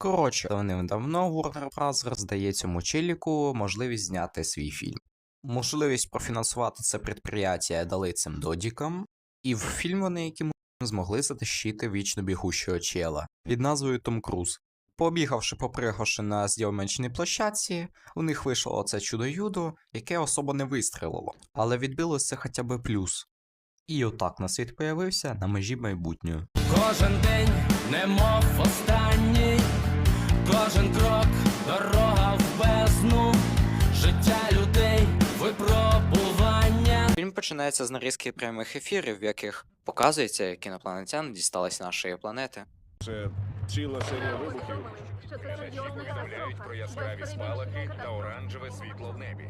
Коротше, давним-давно Warner Bros. здає цьому челіку можливість зняти свій фільм. Можливість профінансувати це підприємство дали цим додікам, і в фільм вони яким змогли затащити вічно бігущого чела під назвою Том Круз. Побігавши, попригавши на зйомочній площадці, у них вийшло оце чудо-юдо, яке особо не вистрілило, але відбилося хоча б плюс. І отак на світ появився на межі майбутнього. Кожен день, немов останній, кожен крок, дорога в бездну, життя людей, випробування. Фільм починається з нарізки прямих ефірів, в яких показується, як інопланетяни дістались нашої планети. Це ціла серія вибухів. що це повідомляють про яскраві спалахи та оранжеве світло в небі.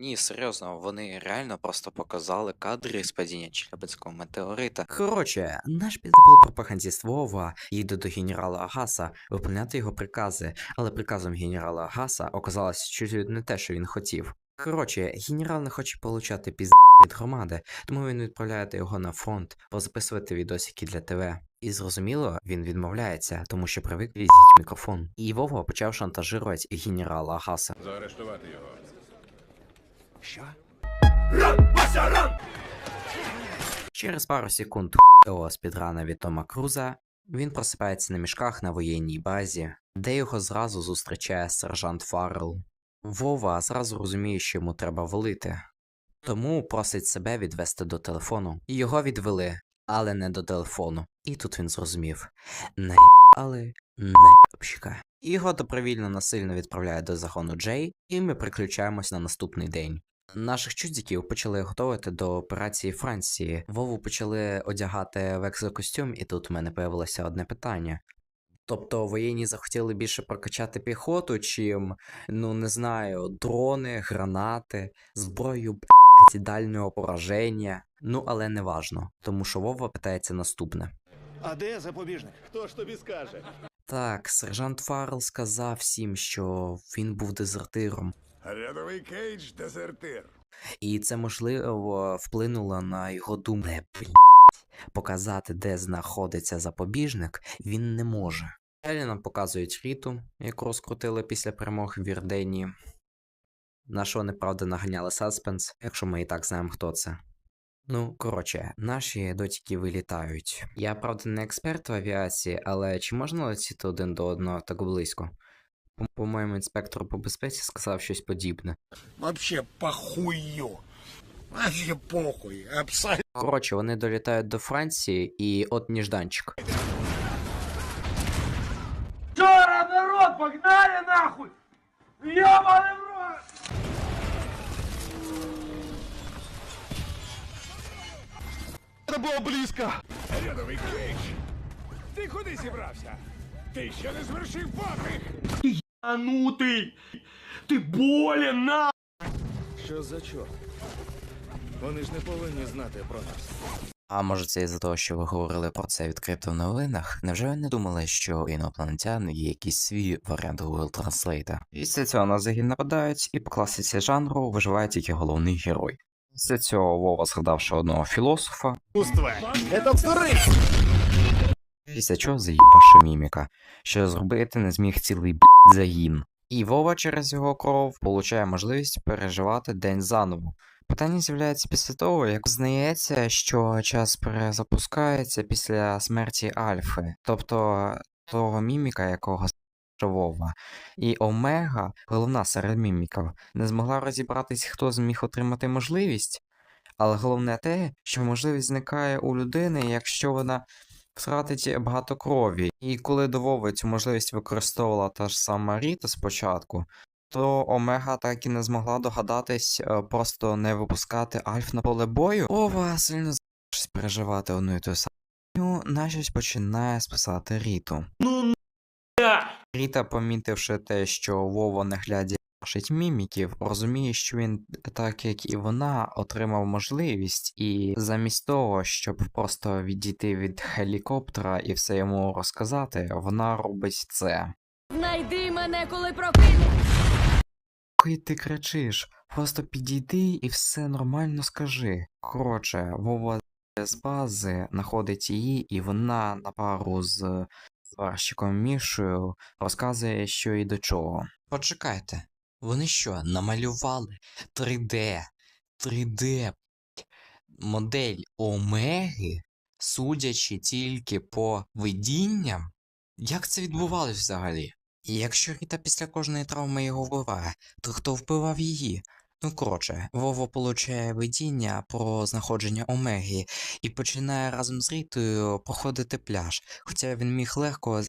Ні, серйозно, вони реально просто показали кадри з падіння Челябинського метеорита. Коротше, наш підзабув пропагандіст Вова їде до генерала Агаса виконати його прикази, але приказом генерала Агаса оказалось чуть не те, що він хотів. Коротше, генерал не хоче получати пізд від громади, тому він відправляє його на фронт позаписувати відосики для ТВ. І зрозуміло, він відмовляється, тому що привик візіть мікрофон. І Вова почав шантажувати генерала Агаса. Заарештувати його. Через пару секунд того спідрана від Тома Круза він просипається на мішках на воєнній базі, де його зразу зустрічає сержант Фаррел. Вова зразу розуміє, що йому треба валити, тому просить себе відвести до телефону. Його відвели, але не до телефону. І тут він зрозумів: наїбали наїбщика. Його добровільно насильно відправляють до загону Джей, і ми приключаємось на наступний день. Наших чудзиків почали готувати до операції Франції. Вову почали одягати в екзокостюм, і тут в мене появилося одне питання. Тобто воєнні захотіли більше прокачати піхоту, чим, ну не знаю, дрони, гранати, зброю блядь, дальнього пораження. Ну, але не важно, тому що Вова питається наступне. А де запобіжник? Хто ж тобі скаже? Так, сержант Фаррел сказав всім, що він був дезертиром. Рядовий Кейдж дезертир. І це можливо вплинуло на його думку. Показати, де знаходиться запобіжник, він не може. Далі нам показують Ріту, яку розкрутили після перемоги в Вірдені. На що вони, правда, наганяли саспенс, якщо ми і так знаємо, хто це. Ну, коротше, наші дотики вилітають. Я, правда, не експерт в авіації, але чи можна летіти один до одного так близько? По- По-моєму, інспектор по безпеці сказав щось подібне. Вообще похую. Вообще похуй. Абсолютно. Коротше, вони долітають до Франції, і от ніжданчик. Чора, народ, погнали нахуй! Ёбаный в рот! Это было близко. Рядовий Кейдж. Ти куди зібрався? Ти ще не звершив подвиг. А ну ты! Ты болен, на! Що за чорт? Вони ж не повинні знати про нас. А може це із-за того, що ви говорили про це відкрито в новинах? Невже ви не думали, що у інопланетян є якийсь свій варіант Google Translate? Після цього на загін нападають, і по класиці жанру виживає тільки головний герой. Після цього Вова згадав ще одного філософа, Это вторых. після чого заїбаша міміка, що зробити не зміг цілий блядь, загін. І Вова через його кров получає можливість переживати день заново. Питання з'являється після того, як знається, що час перезапускається після смерті Альфи, тобто того міміка, якого Вова. І Омега, головна серед міміків, не змогла розібратись, хто зміг отримати можливість. Але головне те, що можливість зникає у людини, якщо вона втратить багато крові. І коли до Вови цю можливість використовувала та ж сама Ріта спочатку, то Омега так і не змогла догадатись е, просто не випускати Альф на поле бою. Ова сильно щось переживати одну і ту саму, наче починає спасати Ріту. Ну Ріта, помітивши те, що Вова не глядя бачить міміків, розуміє, що він, так як і вона, отримав можливість, і замість того, щоб просто відійти від гелікоптера і все йому розказати, вона робить це. знайди мене, коли прокинеш. Коли ти кричиш, просто підійди і все нормально скажи. Коротше, Вова з бази знаходить її, і вона на пару з сварщиком Мішою розказує, що і до чого. Почекайте, вони що, намалювали 3D, 3D модель Омеги, судячи тільки по видінням? Як це відбувалось взагалі? І якщо Ріта після кожної травми його вбиває, то хто вбивав її? Ну коротше, Вова получає видіння про знаходження Омеги і починає разом з Рітою проходити пляж, хоча він міг легко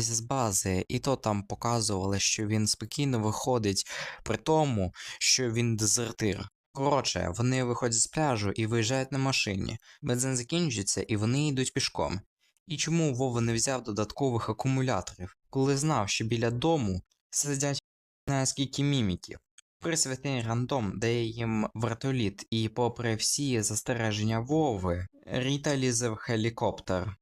з бази, і то там показували, що він спокійно виходить при тому, що він дезертир. Коротше, вони виходять з пляжу і виїжджають на машині. Бензин закінчується, і вони йдуть пішком. І чому Вова не взяв додаткових акумуляторів, коли знав, що біля дому сидять на скільки міміків? Присвятий рандом дає їм вертоліт, і попри всі застереження Вови, Ріта лізе в хелікоптер.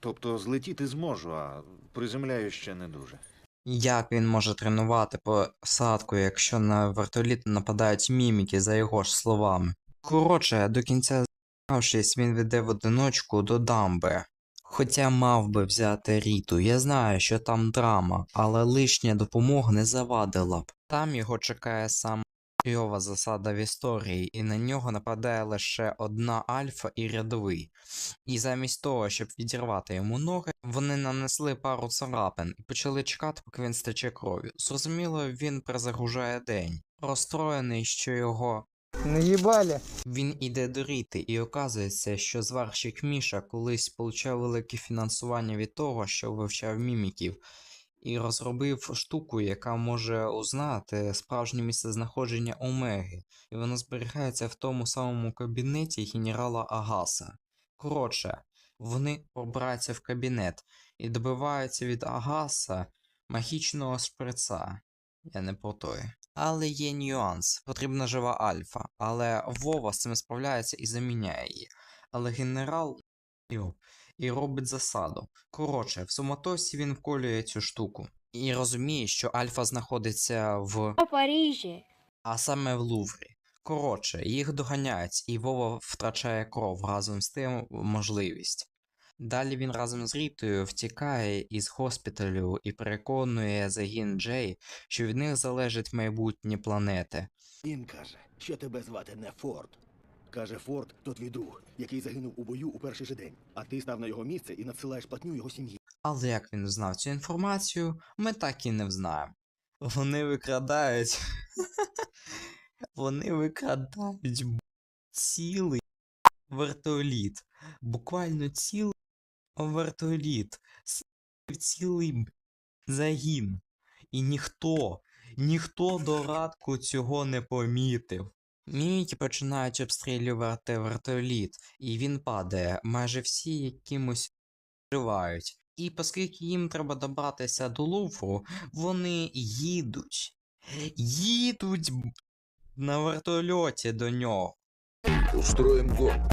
Тобто злетіти зможу, а приземляю ще не дуже. Як він може тренувати посадку, якщо на вертоліт нападають міміки, за його ж словами? Коротше, до кінця з'явившись, він веде в одиночку до дамби. Хоча мав би взяти Ріту, я знаю, що там драма, але лишня допомога не завадила б. Там його чекає сам Йова засада в історії, і на нього нападає лише одна альфа і рядовий. І замість того, щоб відірвати йому ноги, вони нанесли пару царапин і почали чекати, поки він стече кров'ю. Зрозуміло, він перезагружає день, розстроєний, що його Наебали. він іде до Ріти, і оказується, що зварщик Міша колись получав велике фінансування від того, що вивчав міміків, і розробив штуку, яка може узнати справжнє місцезнаходження Омеги, і воно зберігається в тому самому кабінеті генерала Агаса. Коротше, вони пробираються в кабінет і добиваються від Агаса магічного шприца. Я не про той. Але є нюанс. Потрібна жива альфа, але Вова з цим справляється і заміняє її. Але генерал і робить засаду. Коротше, в суматосі він вколює цю штуку. І розуміє, що альфа знаходиться в. У Парижі. а саме в Луврі. Коротше, їх доганяють, і Вова втрачає кров разом з тим можливість. Далі він разом з Рітою втікає із госпіталю і переконує загін Джей, що від них залежить майбутнє планети. Він каже, що тебе звати не Форд. Каже, Форд то твій друг, який загинув у бою у перший же день, а ти став на його місце і надсилаєш платню його сім'ї. Але як він знав цю інформацію, ми так і не взнаємо. Вони викрадають. Вони викрадають цілий вертоліт. Буквально цілий вертоліт. Цілий загін. І ніхто, ніхто до радку цього не помітив. Міміки починають обстрілювати вертоліт, і він падає. Майже всі якимось живають. І оскільки їм треба добратися до Лувру, вони їдуть. Їдуть на вертольоті до нього. Устроим гонку.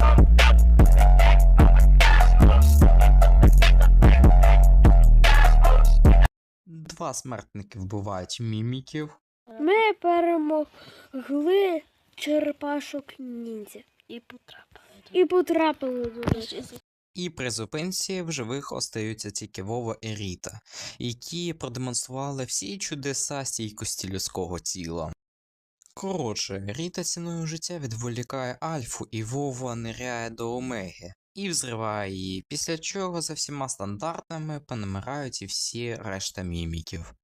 Два смертники вбивають міміків, Ми перемогли черепашок ніндзя. І потрапили. І потрапили до речі. і при зупинці в живих остаються тільки Вова і Ріта, які продемонстрували всі чудеса стійкості людського тіла. Коротше, Ріта ціною життя відволікає Альфу, і Вова ниряє до Омеги і взриває її, після чого за всіма стандартами понамирають і всі решта міміків.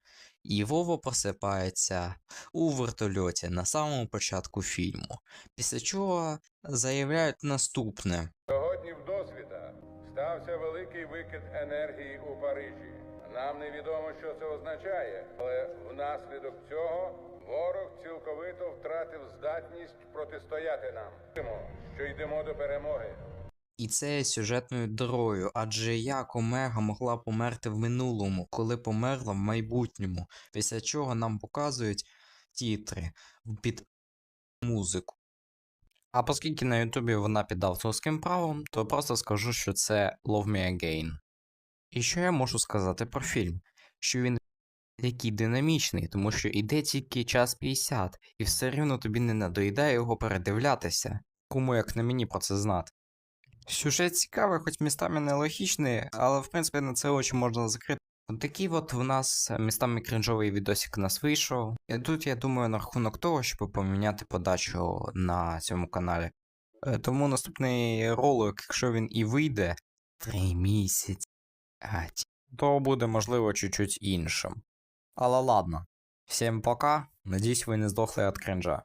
І Вова просипається у вертольоті на самому початку фільму, після чого заявляють наступне. Сьогодні в досвіта стався великий викид енергії у Парижі. Нам невідомо, що це означає, але внаслідок цього ворог цілковито втратив здатність протистояти нам. Що йдемо до перемоги. І це є сюжетною дорою, адже як Омега могла померти в минулому, коли померла в майбутньому, після чого нам показують тітри під музику. А оскільки на Ютубі вона під авторським правом, то просто скажу, що це Love Me Again. І що я можу сказати про фільм? Що він який динамічний, тому що іде тільки час 50, і все рівно тобі не надоїдає його передивлятися. Кому як не мені про це знати. Сюжет цікавий, хоч містами нелогічний, але в принципі на це очі можна закрити. Такий от в нас е, містами крінжовий відосик нас вийшов. І тут я думаю на рахунок того, щоб поміняти подачу на цьому каналі. Е, Тому наступний ролик, якщо він і вийде, три місяці, то буде можливо чуть-чуть іншим. Але ладно. Всім пока. Надіюсь, ви не здохли від крінжа.